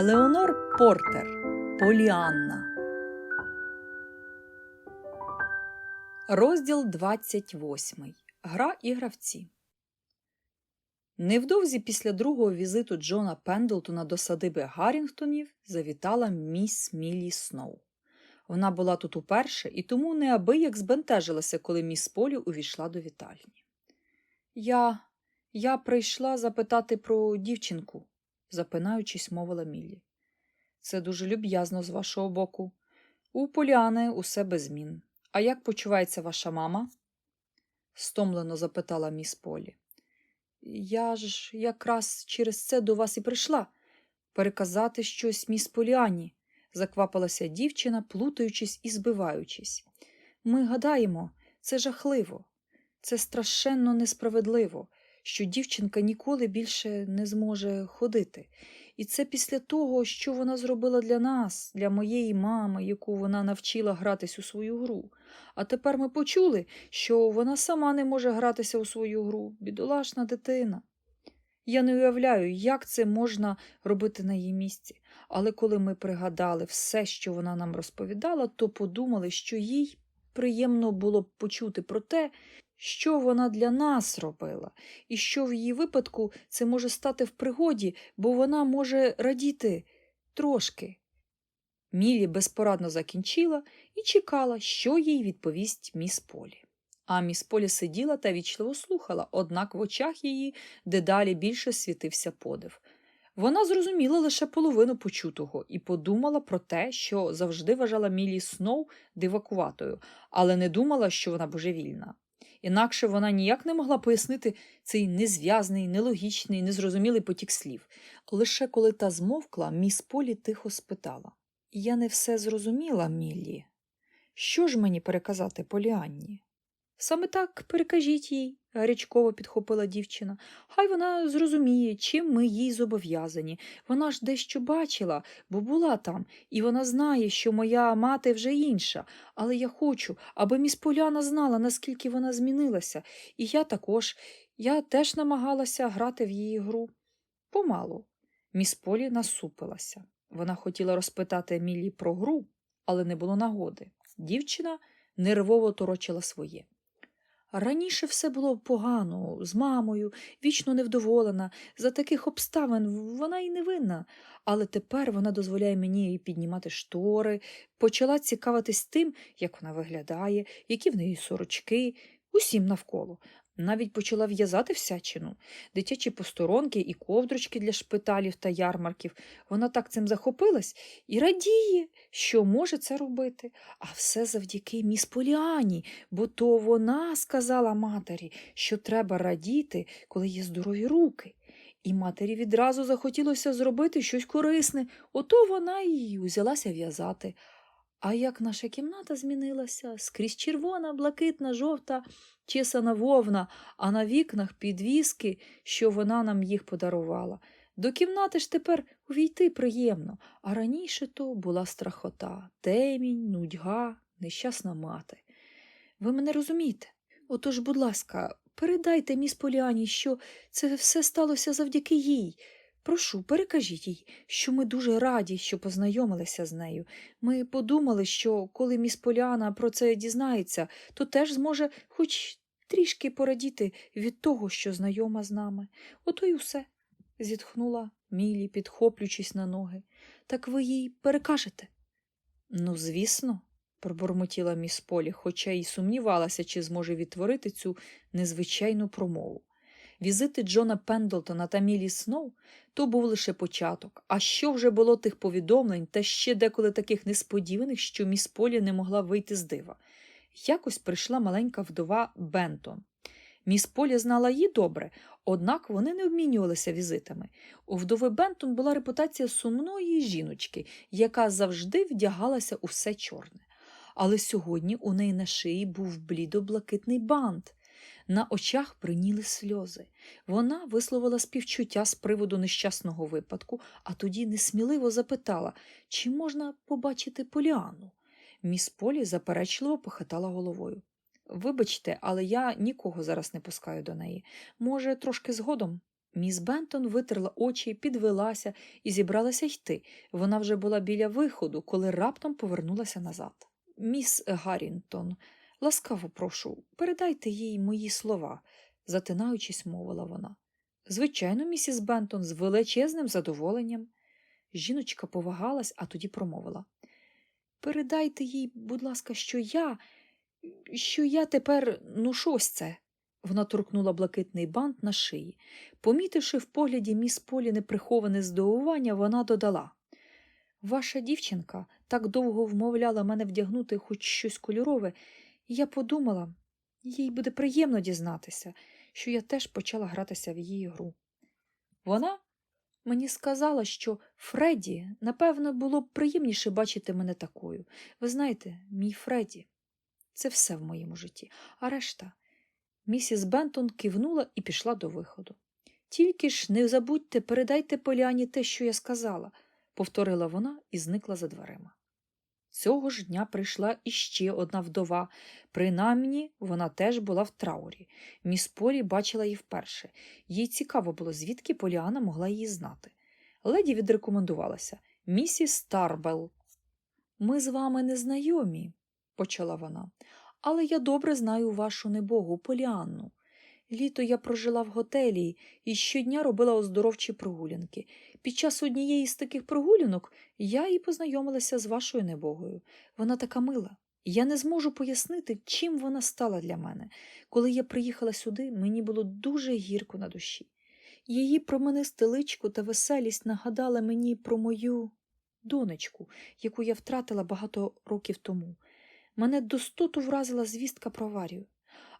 Елеонор Портер Поліанна. Розділ 28. Гра і гравці. Невдовзі після другого візиту Джона Пендлтона до садиби Гаррінгтонів завітала міс Міллі Сноу. Вона була тут уперше і тому неабияк збентежилася, коли міс Полі увійшла до вітальні. Я. я прийшла запитати про дівчинку, запинаючись, мовила Міллі. Це дуже люб'язно з вашого боку. У Поліани усе без змін. А як почувається ваша мама? стомлено запитала міс Полі. Я ж якраз через це до вас і прийшла переказати щось міс Поліані, заквапилася дівчина, плутаючись і збиваючись. Ми гадаємо, це жахливо, це страшенно несправедливо, що дівчинка ніколи більше не зможе ходити. І це після того, що вона зробила для нас, для моєї мами, яку вона навчила гратись у свою гру. А тепер ми почули, що вона сама не може гратися у свою гру, бідолашна дитина. Я не уявляю, як це можна робити на її місці. Але коли ми пригадали все, що вона нам розповідала, то подумали, що їй приємно було б почути про те, що вона для нас робила, і що в її випадку це може стати в пригоді, бо вона може радіти трошки. Мілі безпорадно закінчила і чекала, що їй відповість міс Полі. А міс Полі сиділа та вічливо слухала, однак в очах її дедалі більше світився подив. Вона зрозуміла лише половину почутого і подумала про те, що завжди вважала Мілі Сноу дивакуватою, але не думала, що вона божевільна. Інакше вона ніяк не могла пояснити цей незв'язний, нелогічний, незрозумілий потік слів. Лише коли та змовкла, міс Полі тихо спитала Я не все зрозуміла, Міллі. Що ж мені переказати Поліанні? Саме так перекажіть їй, гарячково підхопила дівчина. Хай вона зрозуміє, чим ми їй зобов'язані. Вона ж дещо бачила, бо була там, і вона знає, що моя мати вже інша. Але я хочу, аби міс Поляна знала, наскільки вона змінилася. І я також, я теж намагалася грати в її гру. Помалу. Міс Полі насупилася. Вона хотіла розпитати Емілі про гру, але не було нагоди. Дівчина нервово торочила своє. Раніше все було погано, з мамою, вічно невдоволена. За таких обставин вона й не винна. Але тепер вона дозволяє мені піднімати штори, почала цікавитись тим, як вона виглядає, які в неї сорочки, усім навколо. Навіть почала в'язати всячину, дитячі посторонки і ковдрочки для шпиталів та ярмарків. Вона так цим захопилась і радіє, що може це робити. А все завдяки міс Поліані, бо то вона сказала матері, що треба радіти, коли є здорові руки. І матері відразу захотілося зробити щось корисне, ото вона і узялася в'язати. А як наша кімната змінилася, скрізь червона, блакитна, жовта, чесана вовна, а на вікнах підвіски, що вона нам їх подарувала. До кімнати ж тепер увійти приємно, а раніше то була страхота, темінь, нудьга, нещасна мати. Ви мене розумієте? Отож, будь ласка, передайте міс Поліані, що це все сталося завдяки їй. Прошу, перекажіть їй, що ми дуже раді, що познайомилися з нею. Ми подумали, що коли міс Поліана про це дізнається, то теж зможе хоч трішки порадіти від того, що знайома з нами. Ото й усе, зітхнула Мілі, підхоплюючись на ноги. Так ви їй перекажете? Ну, звісно, пробурмотіла міс Полі, хоча й сумнівалася, чи зможе відтворити цю незвичайну промову. Візити Джона Пендлтона та Мілі Сноу то був лише початок. А що вже було тих повідомлень, та ще деколи таких несподіваних, що міс Полі не могла вийти з дива. Якось прийшла маленька вдова Бентон. Міс Полі знала її добре, однак вони не обмінювалися візитами. У вдови Бентон була репутація сумної жіночки, яка завжди вдягалася у все чорне. Але сьогодні у неї на шиї був блідо-блакитний бант. На очах приніли сльози. Вона висловила співчуття з приводу нещасного випадку, а тоді несміливо запитала, чи можна побачити Поліану. Міс Полі заперечливо похитала головою. Вибачте, але я нікого зараз не пускаю до неї. Може, трошки згодом. Міс Бентон витерла очі, підвелася і зібралася йти. Вона вже була біля виходу, коли раптом повернулася назад. Міс Гаррінтон, ласкаво прошу, передайте їй мої слова, затинаючись, мовила вона. Звичайно, місіс Бентон, з величезним задоволенням. Жіночка повагалась, а тоді промовила. Передайте їй, будь ласка, що я, що я тепер, ну щось це. Вона торкнула блакитний бант на шиї. Помітивши в погляді міс Полі неприховане здивування, вона додала Ваша дівчинка так довго вмовляла мене вдягнути хоч щось кольорове, я подумала, їй буде приємно дізнатися, що я теж почала гратися в її гру. Вона мені сказала, що Фредді, напевно, було б приємніше бачити мене такою. Ви знаєте, мій Фредді це все в моєму житті, а решта. Місіс Бентон кивнула і пішла до виходу. Тільки ж не забудьте, передайте Поліані те, що я сказала, повторила вона і зникла за дверима. Цього ж дня прийшла іще одна вдова, принаймні вона теж була в траурі. Міс Полі бачила її вперше. Їй цікаво було, звідки Поліана могла її знати. Леді відрекомендувалася місіс Старбел. Ми з вами не знайомі, почала вона, але я добре знаю вашу небогу Поліанну. Літо я прожила в готелі і щодня робила оздоровчі прогулянки. Під час однієї з таких прогулянок я і познайомилася з вашою небогою. Вона така мила. Я не зможу пояснити, чим вона стала для мене. Коли я приїхала сюди, мені було дуже гірко на душі. Її променисте личко та веселість нагадали мені про мою донечку, яку я втратила багато років тому. Мене достоту вразила звістка про аварію.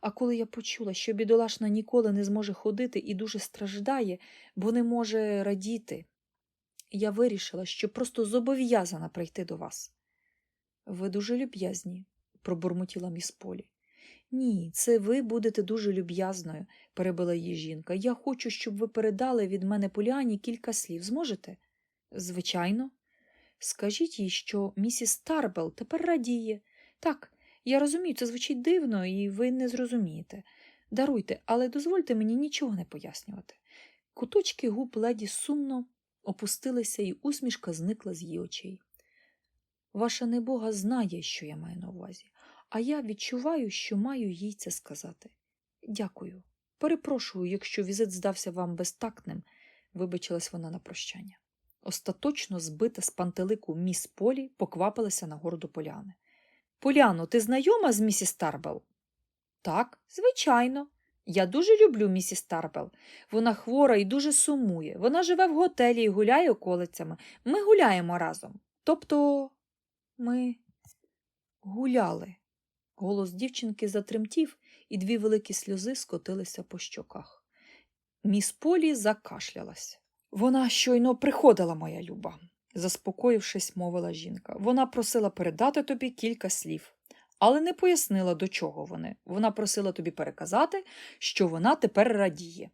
А коли я почула, що бідолашна ніколи не зможе ходити і дуже страждає, бо не може радіти, я вирішила, що просто зобов'язана прийти до вас. Ви дуже люб'язні, пробурмотіла міс Полі. Ні, це ви будете дуже люб'язною, перебила її жінка. Я хочу, щоб ви передали від мене Поліані кілька слів. Зможете? Звичайно. Скажіть їй, що місіс Тарбел тепер радіє. Так, я розумію, це звучить дивно, і ви не зрозумієте. Даруйте, але дозвольте мені нічого не пояснювати. Куточки губ леді сумно опустилися, і усмішка зникла з її очей. Ваша небога знає, що я маю на увазі, а я відчуваю, що маю їй це сказати. Дякую. Перепрошую, якщо візит здався вам безтактним, вибачилась вона на прощання. Остаточно збита з пантелику міс Полі поквапилася на гору до поляни. Поляно, ти знайома з місіс Тарбел? Так, звичайно. Я дуже люблю місіс Тарбел. Вона хвора і дуже сумує. Вона живе в готелі і гуляє околицями. Ми гуляємо разом. Тобто ми гуляли. Голос дівчинки затремтів, і дві великі сльози скотилися по щоках. Міс Полі закашлялась. Вона щойно приходила, моя люба, заспокоївшись, мовила жінка. Вона просила передати тобі кілька слів, але не пояснила, до чого вони. Вона просила тобі переказати, що вона тепер радіє.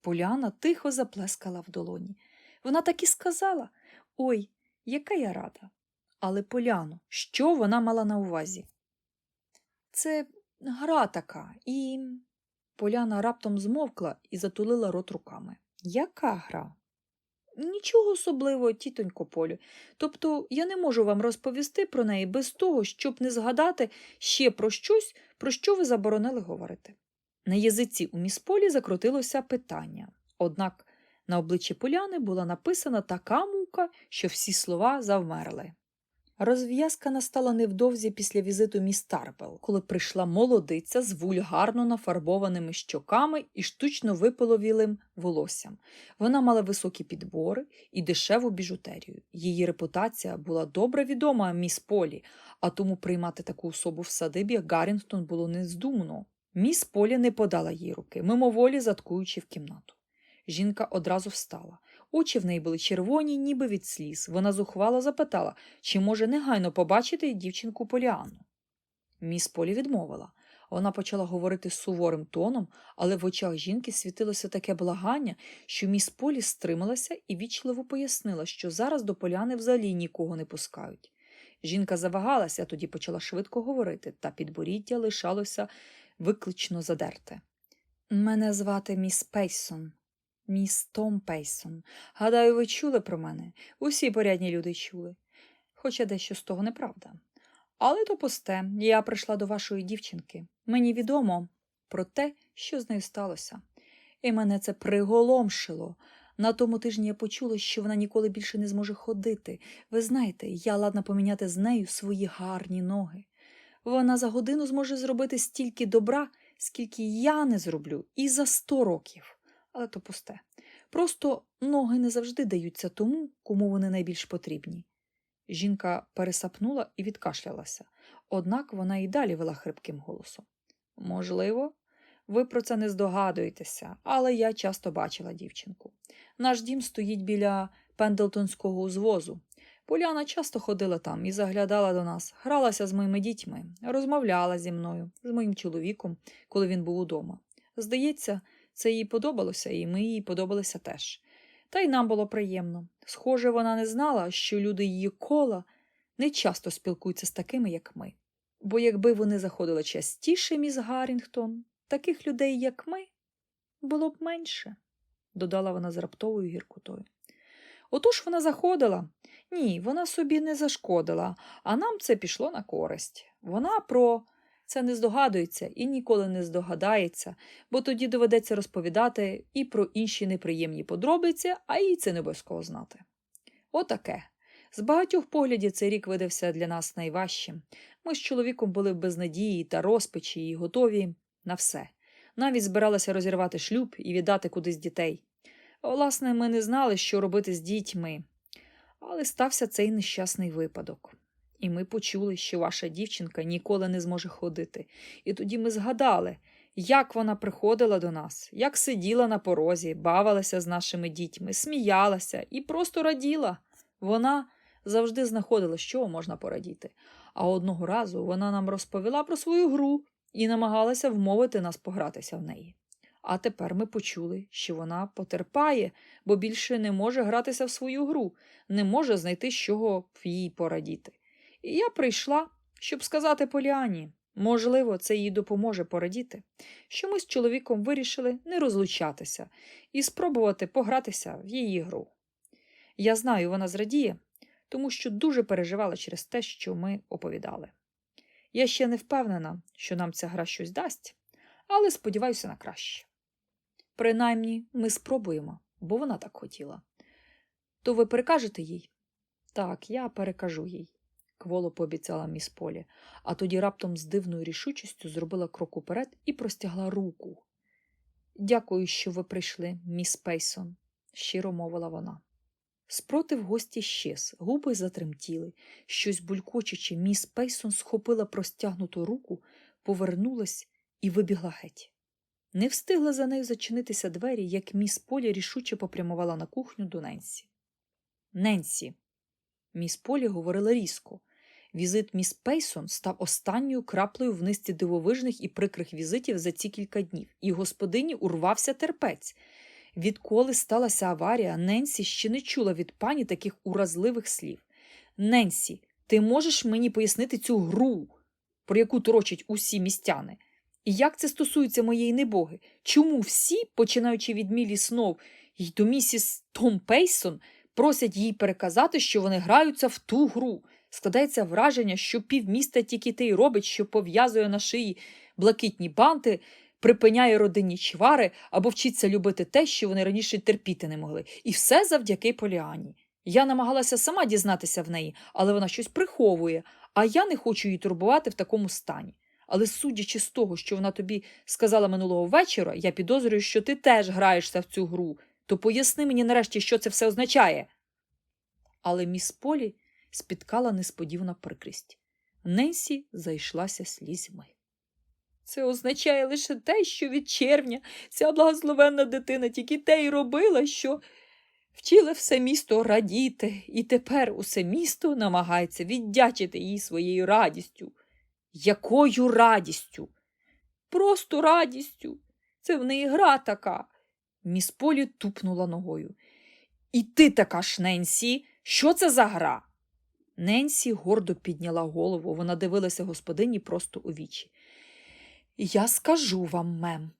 Поляна тихо заплескала в долоні. Вона так і сказала Ой, яка я рада. Але Поляно, що вона мала на увазі? Це гра така, і. Поляна раптом змовкла і затулила рот руками. Яка гра? Нічого особливого, тітонько Полю. Тобто я не можу вам розповісти про неї без того, щоб не згадати ще про щось, про що ви заборонили говорити. На язиці у міс Полі закрутилося питання, однак на обличчі Поляни була написана така мука, що всі слова завмерли. Розв'язка настала невдовзі після візиту міс Тарпел, коли прийшла молодиця з вульгарно нафарбованими щоками і штучно виполовілим волоссям. Вона мала високі підбори і дешеву біжутерію. Її репутація була добре відома міс Полі, а тому приймати таку особу в садибі Гаррінгтон було нездумно. Міс Полі не подала їй руки, мимоволі заткуючи в кімнату. Жінка одразу встала. Очі в неї були червоні, ніби від сліз. Вона зухвало запитала, чи може негайно побачити дівчинку Поліану. Міс Полі відмовила. Вона почала говорити суворим тоном, але в очах жінки світилося таке благання, що міс Полі стрималася і вічливо пояснила, що зараз до поляни взагалі нікого не пускають. Жінка завагалася, тоді почала швидко говорити, та підборіддя лишалося виклично задерте. Мене звати міс Пейсон. Міс Том Пейсон. Гадаю, ви чули про мене. Усі порядні люди чули. Хоча дещо з того неправда. Але то пусте, я прийшла до вашої дівчинки. Мені відомо про те, що з нею сталося. І мене це приголомшило. На тому тижні я почула, що вона ніколи більше не зможе ходити. Ви знаєте, я ладна поміняти з нею свої гарні ноги. Вона за годину зможе зробити стільки добра, скільки я не зроблю, і за сто років. Але то пусте. Просто ноги не завжди даються тому, кому вони найбільш потрібні. Жінка пересапнула і відкашлялася, однак вона і далі вела хрипким голосом. Можливо, ви про це не здогадуєтеся, але я часто бачила дівчинку. Наш дім стоїть біля Пендлтонського узвозу. Поляна часто ходила там і заглядала до нас, гралася з моїми дітьми, розмовляла зі мною, з моїм чоловіком, коли він був удома. Здається, це їй подобалося, і ми їй подобалися теж. Та й нам було приємно. Схоже, вона не знала, що люди її кола не часто спілкуються з такими, як ми. Бо якби вони заходили частіше, міс Гаррінгтон, таких людей, як ми, було б менше, додала вона з раптовою гіркотою. Отож вона заходила. Ні, вона собі не зашкодила, а нам це пішло на користь. Вона про це не здогадується і ніколи не здогадається, бо тоді доведеться розповідати і про інші неприємні подробиці, а їй це не обов'язково знати. Отаке. З багатьох поглядів цей рік видався для нас найважчим. Ми з чоловіком були в безнадії та розпачі і готові на все. Навіть збиралися розірвати шлюб і віддати кудись дітей. Власне, ми не знали, що робити з дітьми. Але стався цей нещасний випадок. І ми почули, що ваша дівчинка ніколи не зможе ходити. І тоді ми згадали, як вона приходила до нас, як сиділа на порозі, бавилася з нашими дітьми, сміялася і просто раділа. Вона завжди знаходила, що можна порадіти. А одного разу вона нам розповіла про свою гру і намагалася вмовити нас погратися в неї. А тепер ми почули, що вона потерпає, бо більше не може гратися в свою гру, не може знайти, з чого їй порадіти. І я прийшла, щоб сказати Поліані, можливо, це їй допоможе порадіти, що ми з чоловіком вирішили не розлучатися і спробувати погратися в її гру. Я знаю, вона зрадіє, тому що дуже переживала через те, що ми оповідали. Я ще не впевнена, що нам ця гра щось дасть, але сподіваюся на краще. Принаймні, ми спробуємо, бо вона так хотіла. То ви перекажете їй? Так, я перекажу їй, кволо пообіцяла міс Полі, а тоді раптом з дивною рішучістю зробила крок уперед і простягла руку. Дякую, що ви прийшли, міс Пейсон, щиро мовила вона. Спротив гості щез, губи затремтіли, щось булькочучи, міс Пейсон схопила простягнуту руку, повернулась і вибігла геть. Не встигла за нею зачинитися двері, як міс Полі рішуче попрямувала на кухню до Ненсі. Ненсі. Міс Полі говорила різко. Візит міс Пейсон став останньою краплею в низці дивовижних і прикрих візитів за ці кілька днів, і господині урвався терпець. Відколи сталася аварія, Ненсі ще не чула від пані таких уразливих слів. Ненсі, ти можеш мені пояснити цю гру, про яку торочать усі містяни? І як це стосується моєї небоги? Чому всі, починаючи від Мілі Снов і до місіс Том Пейсон, просять їй переказати, що вони граються в ту гру? Складається враження, що півміста тільки те й робить, що пов'язує на шиї блакитні банти, припиняє родинні чвари або вчиться любити те, що вони раніше терпіти не могли. І все завдяки Поліані. Я намагалася сама дізнатися в неї, але вона щось приховує, а я не хочу її турбувати в такому стані. Але судячи з того, що вона тобі сказала минулого вечора, я підозрюю, що ти теж граєшся в цю гру, то поясни мені нарешті, що це все означає. Але міс Полі спіткала несподівана прикрість. Ненсі зайшлася слізьми. Це означає лише те, що від червня ця благословенна дитина тільки те й робила, що вчила все місто радіти, і тепер усе місто намагається віддячити їй своєю радістю. Якою радістю? Просто радістю. Це в неї гра така. Міс Полі тупнула ногою. І ти така ж, Ненсі, що це за гра? Ненсі гордо підняла голову, вона дивилася господині просто у вічі. Я скажу вам, мем,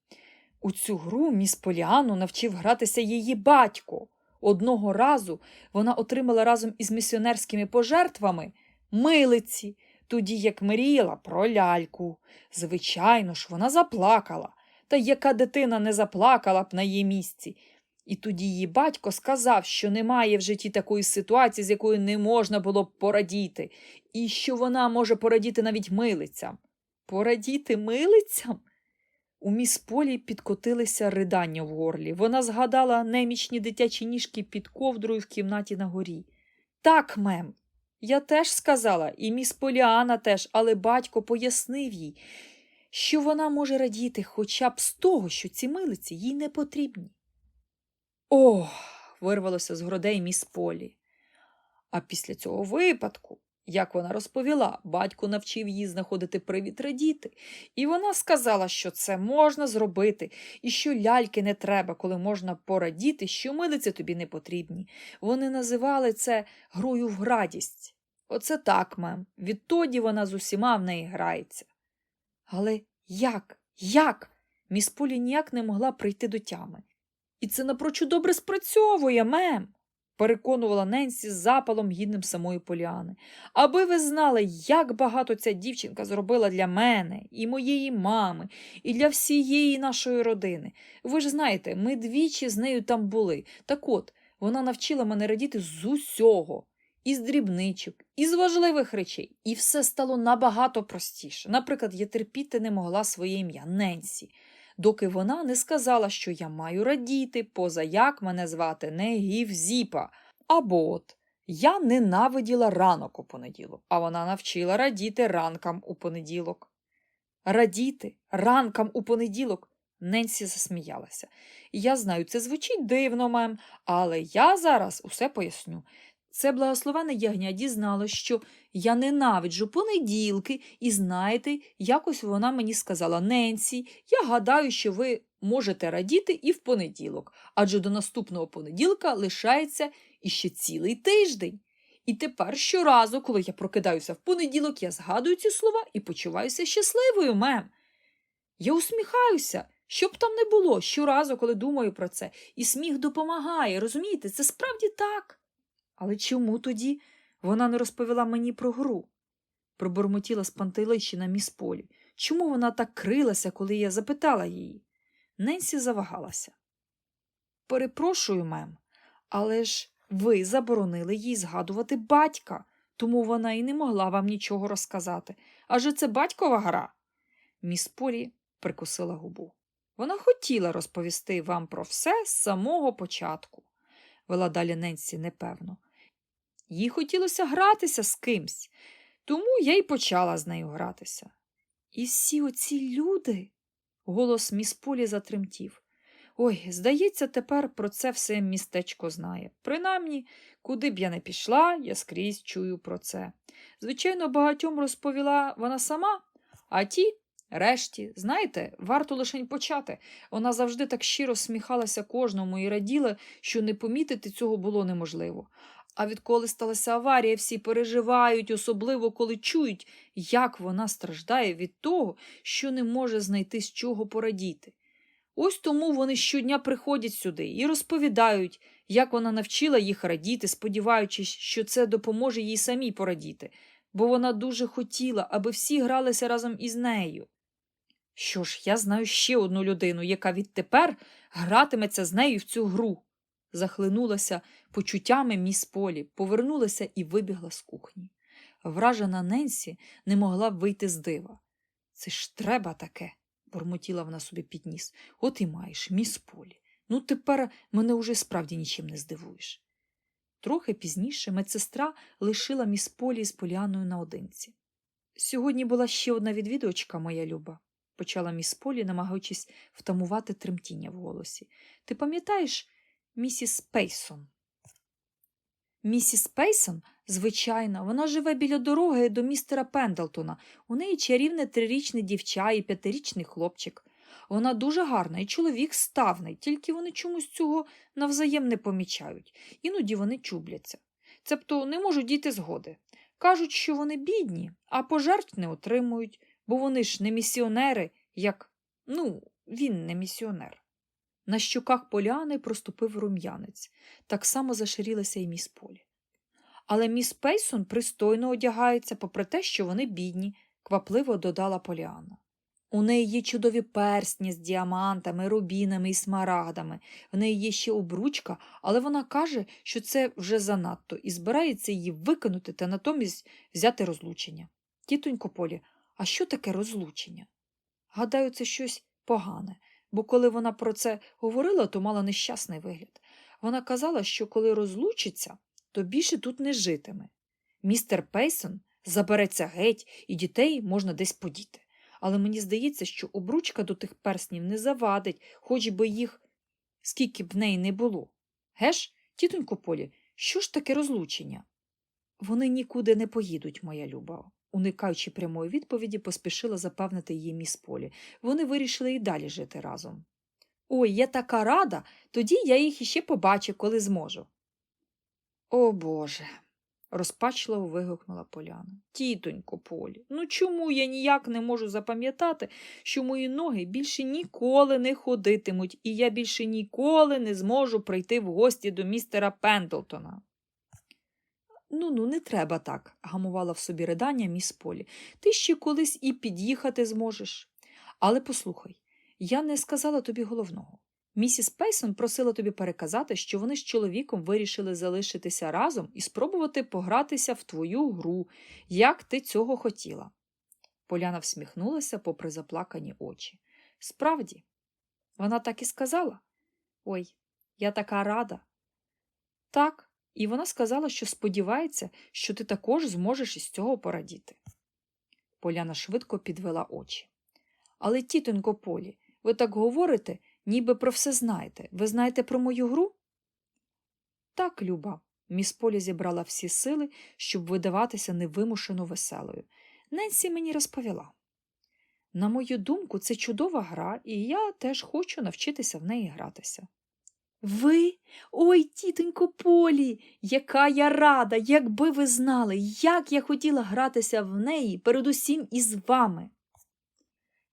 У цю гру міс Поліану навчив гратися її батько. Одного разу вона отримала разом із місіонерськими пожертвами милиці, тоді як мріяла про ляльку. Звичайно ж, вона заплакала. Та яка дитина не заплакала б на її місці? І тоді її батько сказав, що немає в житті такої ситуації, з якою не можна було б порадіти, і що вона може порадіти навіть милицям. Порадіти милицям? У міс Полі підкотилися ридання в горлі. Вона згадала немічні дитячі ніжки під ковдрою в кімнаті на горі. Так, мем, я теж сказала, і міс Поліана теж, але батько пояснив їй, що вона може радіти хоча б з того, що ці милиці їй не потрібні. Ох, вирвалося з грудей міс Полі. А після цього випадку, як вона розповіла, батько навчив її знаходити привід радіти, і вона сказала, що це можна зробити, і що ляльки не треба, коли можна порадіти, що милиці тобі не потрібні. Вони називали це грою в градість. Оце так, мем. Відтоді вона з усіма в неї грається. Але як? Як? Міс Полі ніяк не могла прийти до тями. І це напрочуд добре спрацьовує, мем, переконувала Ненсі з запалом гідним самої Поліани. Аби ви знали, як багато ця дівчинка зробила для мене, і моєї мами, і для всієї нашої родини. Ви ж знаєте, ми двічі з нею там були. Так от, вона навчила мене радіти з усього. Із дрібничок, із важливих речей, і все стало набагато простіше. Наприклад, я терпіти не могла своє ім'я Ненсі, доки вона не сказала, що я маю радіти, поза як мене звати не Гівзіпа. Або от я ненавиділа ранок у понеділок, а вона навчила радіти ранкам у понеділок. Радіти ранкам у понеділок. Ненсі засміялася. Я знаю, це звучить дивно, мем, але я зараз усе поясню. Це благословене ягня дізналось, що я ненавиджу понеділки, і знаєте, якось вона мені сказала Ненсі, я гадаю, що ви можете радіти і в понеділок, адже до наступного понеділка лишається іще цілий тиждень. І тепер щоразу, коли я прокидаюся в понеділок, я згадую ці слова і почуваюся щасливою, мем. Я усміхаюся, що б там не було щоразу, коли думаю про це, і сміх допомагає, розумієте, це справді так. Але чому тоді вона не розповіла мені про гру? пробурмотіла спантеличина міс Полі. Чому вона так крилася, коли я запитала її? Ненсі завагалася. Перепрошую, мем, але ж ви заборонили їй згадувати батька, тому вона і не могла вам нічого розказати. Адже це батькова гра. Міс Полі прикусила губу. Вона хотіла розповісти вам про все з самого початку, вела далі Ненсі непевно. Їй хотілося гратися з кимсь, тому я й почала з нею гратися. І всі оці люди. Голос міс Полі затремтів. Ой, здається, тепер про це все містечко знає. Принаймні, куди б я не пішла, я скрізь чую про це. Звичайно, багатьом розповіла вона сама, а ті, решті, знаєте, варто лишень почати. Вона завжди так щиро сміхалася кожному і раділа, що не помітити цього було неможливо. А відколи сталася аварія, всі переживають, особливо коли чують, як вона страждає від того, що не може знайти з чого порадіти. Ось тому вони щодня приходять сюди і розповідають, як вона навчила їх радіти, сподіваючись, що це допоможе їй самій порадіти, бо вона дуже хотіла, аби всі гралися разом із нею. Що ж, я знаю ще одну людину, яка відтепер гратиметься з нею в цю гру. Захлинулася почуттями міс Полі, повернулася і вибігла з кухні. Вражена Ненсі не могла б вийти з дива. Це ж треба таке, бурмотіла вона собі під ніс. От і маєш, міс Полі. Ну, тепер мене уже справді нічим не здивуєш. Трохи пізніше медсестра лишила міс Полі з Поліаною наодинці. Сьогодні була ще одна відвідувачка, моя люба, почала міс Полі, намагаючись втамувати тремтіння в голосі. Ти пам'ятаєш місіс Пейсон? Місіс Пейсон, звичайно, вона живе біля дороги до містера Пендлтона. У неї чарівне трирічне дівча і п'ятирічний хлопчик. Вона дуже гарна, і чоловік ставний, тільки вони чомусь цього навзаєм не помічають. Іноді вони чубляться. Цебто не можуть дійти згоди. Кажуть, що вони бідні, а пожертв не отримують, бо вони ж не місіонери, як, ну, він не місіонер. На щоках поляни проступив рум'янець. Так само заширілася і міс Полі. Але міс Пейсон пристойно одягається, попри те, що вони бідні, квапливо додала Поліана. У неї є чудові персні з діамантами, рубінами і смарагдами. В неї є ще обручка, але вона каже, що це вже занадто, і збирається її викинути та натомість взяти розлучення. Тітонько Полі, а що таке розлучення? Гадаю, це щось погане, бо коли вона про це говорила, то мала нещасний вигляд. Вона казала, що коли розлучиться, то більше тут не житиме. Містер Пейсон забереться геть, і дітей можна десь подіти. Але мені здається, що обручка до тих перснів не завадить, хоч би їх скільки б в неї не було. Геш, тітонько Полі, що ж таке розлучення? Вони нікуди не поїдуть, моя люба. Уникаючи прямої відповіді, поспішила запевнити її міс Полі. Вони вирішили і далі жити разом. Ой, я така рада, тоді я їх іще побачу, коли зможу. О Боже. розпачливо вигукнула Поляна. Тітонько Полі, ну чому я ніяк не можу запам'ятати, що мої ноги більше ніколи не ходитимуть, і я більше ніколи не зможу прийти в гості до містера Пендлтона. Ну ну, не треба так, гамувала в собі ридання міс Полі. Ти ще колись і під'їхати зможеш. Але послухай, я не сказала тобі головного. Місіс Пейсон просила тобі переказати, що вони з чоловіком вирішили залишитися разом і спробувати погратися в твою гру, як ти цього хотіла. Поляна всміхнулася попри заплакані очі. Справді, вона так і сказала. Ой, я така рада. Так, і вона сказала, що сподівається, що ти також зможеш із цього порадіти. Поляна швидко підвела очі. Але, тітонько Полі, ви так говорите, ніби про все знаєте. Ви знаєте про мою гру? Так, Люба. Міс Полі зібрала всі сили, щоб видаватися невимушено веселою. Ненсі мені розповіла. На мою думку, це чудова гра, і я теж хочу навчитися в неї гратися. Ви? Ой, тітонько Полі, яка я рада, якби ви знали, як я хотіла гратися в неї передусім із вами.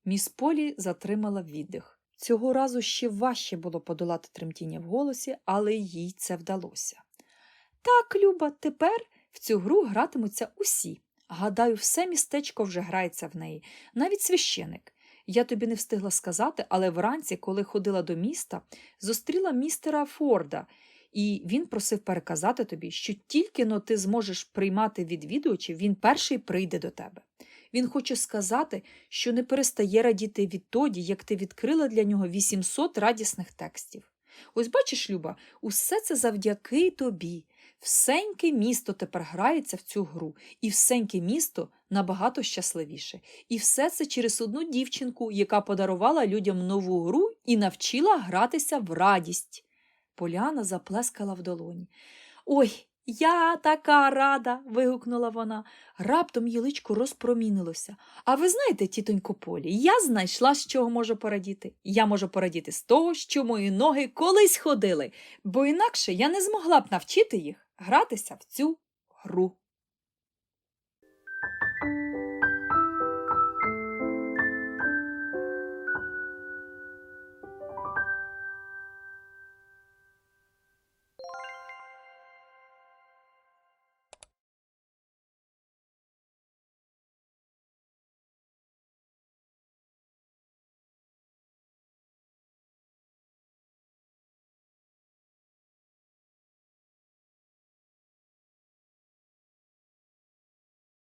Міс Полі затримала віддих. Цього разу ще важче було подолати тремтіння в голосі, але їй це вдалося. Так, Люба, тепер в цю гру гратимуться усі. Гадаю, все містечко вже грається в неї, навіть священик. Я тобі не встигла сказати, але вранці, коли ходила до міста, зустріла містера Форда, і він просив переказати тобі, що тільки но ти зможеш приймати відвідувачів, він перший прийде до тебе. Він хоче сказати, що не перестає радіти відтоді, як ти відкрила для нього 800 радісних текстів. Ось бачиш, Люба, усе це завдяки тобі. Всеньке місто тепер грається в цю гру, і всеньке місто набагато щасливіше. І все це через одну дівчинку, яка подарувала людям нову гру і навчила гратися в радість. Поляна заплескала в долоні. Ой, я така рада. вигукнула вона. Раптом її личко розпромінилося. А ви знаєте, тітонько Полі, я знайшла, з чого можу порадіти. Я можу порадіти з того, що мої ноги колись ходили, бо інакше я не змогла б навчити їх гратися в цю гру.